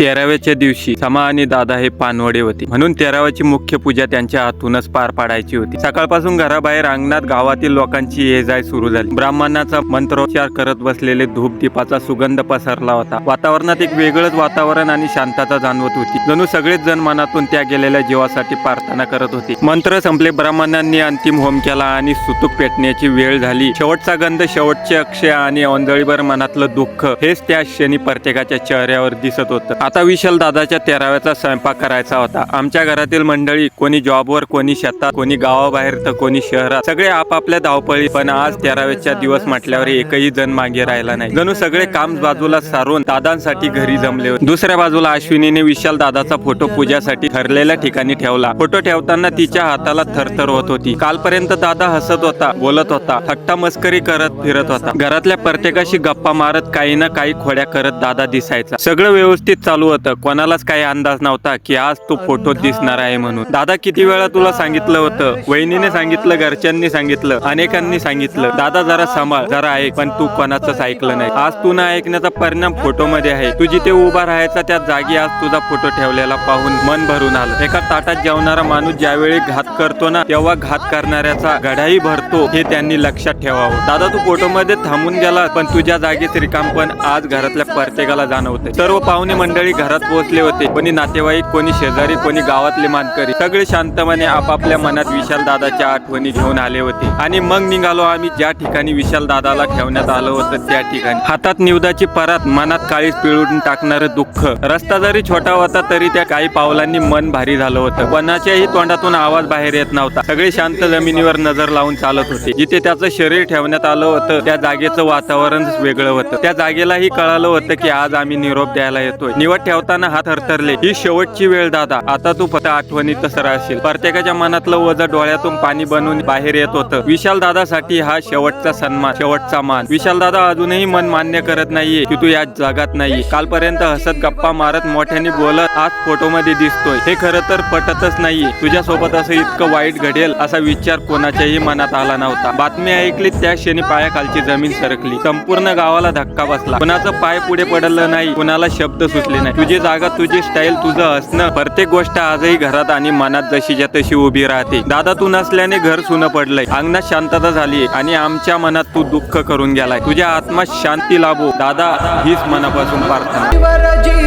तेराव्याच्या दिवशी समा आणि दादा हे पानवडे होते. म्हणून तेराव्याची मुख्य पूजा त्यांच्या हातूनच पार पाडायची होती. सकाळपासून घराबाहेर अंगणात गावातील लोकांची ये जाय सुरू झाली. ब्राह्मणाचा मंत्रोच्चार करत बसलेले धूप दीपाचा सुगंध पसरला होता. वातावरणात एक वेगळंच वातावरण आणि शांतता जाणवत होती. जणू सगळेच जण मनातून त्या गेलेल्या जीवासाठी प्रार्थना करत होते. मंत्र संपले ब्राह्मणांनी अंतिम होम केला आणि सुतूक पेटण्याची वेळ झाली. शेवटचा गंध शेवटचे अक्षय आणि औंदळीवर मनातलं दुःख हेच त्या क्षणी प्रत्येकाच्या चेहऱ्यावर दिसत होतं. आता विशाल दादाच्या तेराव्याचा स्वयंपाक करायचा होता. आमच्या घरातील मंडळी कोणी जॉबवर कोणी शेतात कोणी गावाबाहेर तर कोणी शहरात सगळे आपापल्या धावपळी. पण आज तेराव्याच्या दिवस म्हटल्यावर एकही जण मागे राहिला नाही. जणू सगळे काम बाजूला सारून दादांसाठी घरी जमले होते. दुसऱ्या बाजूला अश्विनीने विशाल दादाचा फोटो पूजासाठी ठरलेल्या ठिकाणी ठेवला. फोटो ठेवताना तिच्या हाताला थरथर होत होती. कालपर्यंत दादा हसत होता बोलत होता थट्टा मस्करी करत फिरत होता. घरातल्या प्रत्येकाशी गप्पा मारत काही ना काही खोड्या करत दादा दिसायचा. सगळं व्यवस्थित चालू होतं. कोणालाच काही अंदाज नव्हता की आज तो फोटो दिसणार आहे म्हणून. दादा किती वेळा तुला सांगितलं होतं? वहिनीने सांगितलं घरच्यांनी सांगितलं अनेकांनी सांगितलं. दादा जरा सांभाळ जरा ऐक पण तू कोणाचंच ऐकलं नाही. आज तू न ऐकण्याचा परिणाम फोटो मध्ये आहे. तू जिथे उभा राहायचा त्या जागी आज तुझा फोटो ठेवलेला पाहून मन भरून आलं. एका ताटात जेवणारा माणूस ज्यावेळी घात करतो ना तेव्हा घात करणाऱ्याचा गढाही भरतो हे त्यांनी लक्षात ठेवावं. दादा तू फोटो मध्ये थांबून गेला पण तुझ्या जागेत रिकाम पण आज घरातल्या प्रत्येकाला जाणवते सर्व पाहुणे मंडळी घरात पोहोचले होते. कोणी नातेवाईक कोणी शेजारी कोणी गावातले मानकरी. सगळे शांतपणे आपापल्या मनात विशाल दादाच्या आठवणी घेऊन आले होते. आणि मग निघालो आम्ही ज्या ठिकाणी विशाल दादाला ठेवण्यात आलं होतं त्या ठिकाणी. हातात निवदाची परात मनात काळीच पिळून टाकणारं दुःख. रस्ता जरी छोटा होता तरी त्या काही पावलांनी मन भारी झालं होतं. कोणाच्याही तोंडातून आवाज बाहेर येत नव्हता. सगळे शांत जमिनीवर नजर लावून चालत होते. जिथे त्याचं शरीर ठेवण्यात आलं होतं त्या जागेचं वातावरण वेगळं होतं. त्या जागेलाही कळालं होतं की आज आम्ही निरोप द्यायला येतोय. निवड ठेवताना हात हरतरले. ही शेवटची वेळ दादा. आता तू फक्त आठवणीत राहशील. प्रत्येकाच्या मनातलं वजा डोळ्यातून पाणी बनून बाहेर येत होतं. विशाल दादासाठी हा शेवटचा सन्मान शेवटचा मान. विशाल दादा अजूनही मन मान्य करत नाहीये की तू या जगात नाही कालपर्यंत हसत गप्पा मारत मोठ्याने बोलत आज फोटो मध्ये दिसतोय. हे खरं तर पटतच नाहीये. तुझ्या सोबत असं इतकं वाईट घडेल असा विचार कोणाच्याही मनात आला नव्हता. बातमी ऐकली त्या क्षणी पायाखालची जमीन सरकली. संपूर्ण गावाला धक्का बसला. कुणाचं पाय पुढे पडलं नाही कुणाला शब्द सुचले नाही. तुझी जागा तुझी स्टाईल तुझं हसणं प्रत्येक गोष्ट आजही घरात आणि मनात जशीच्या तशी उभी राहते. दादा तू नसल्याने घर सुनं पडलंय. अंगणात शांतता झाली आणि आमच्या मनात तू दुःख करून गेलाय. तुझ्या आत्मात शांती लाभो. दादा हीच मनापासून प्रार्थना.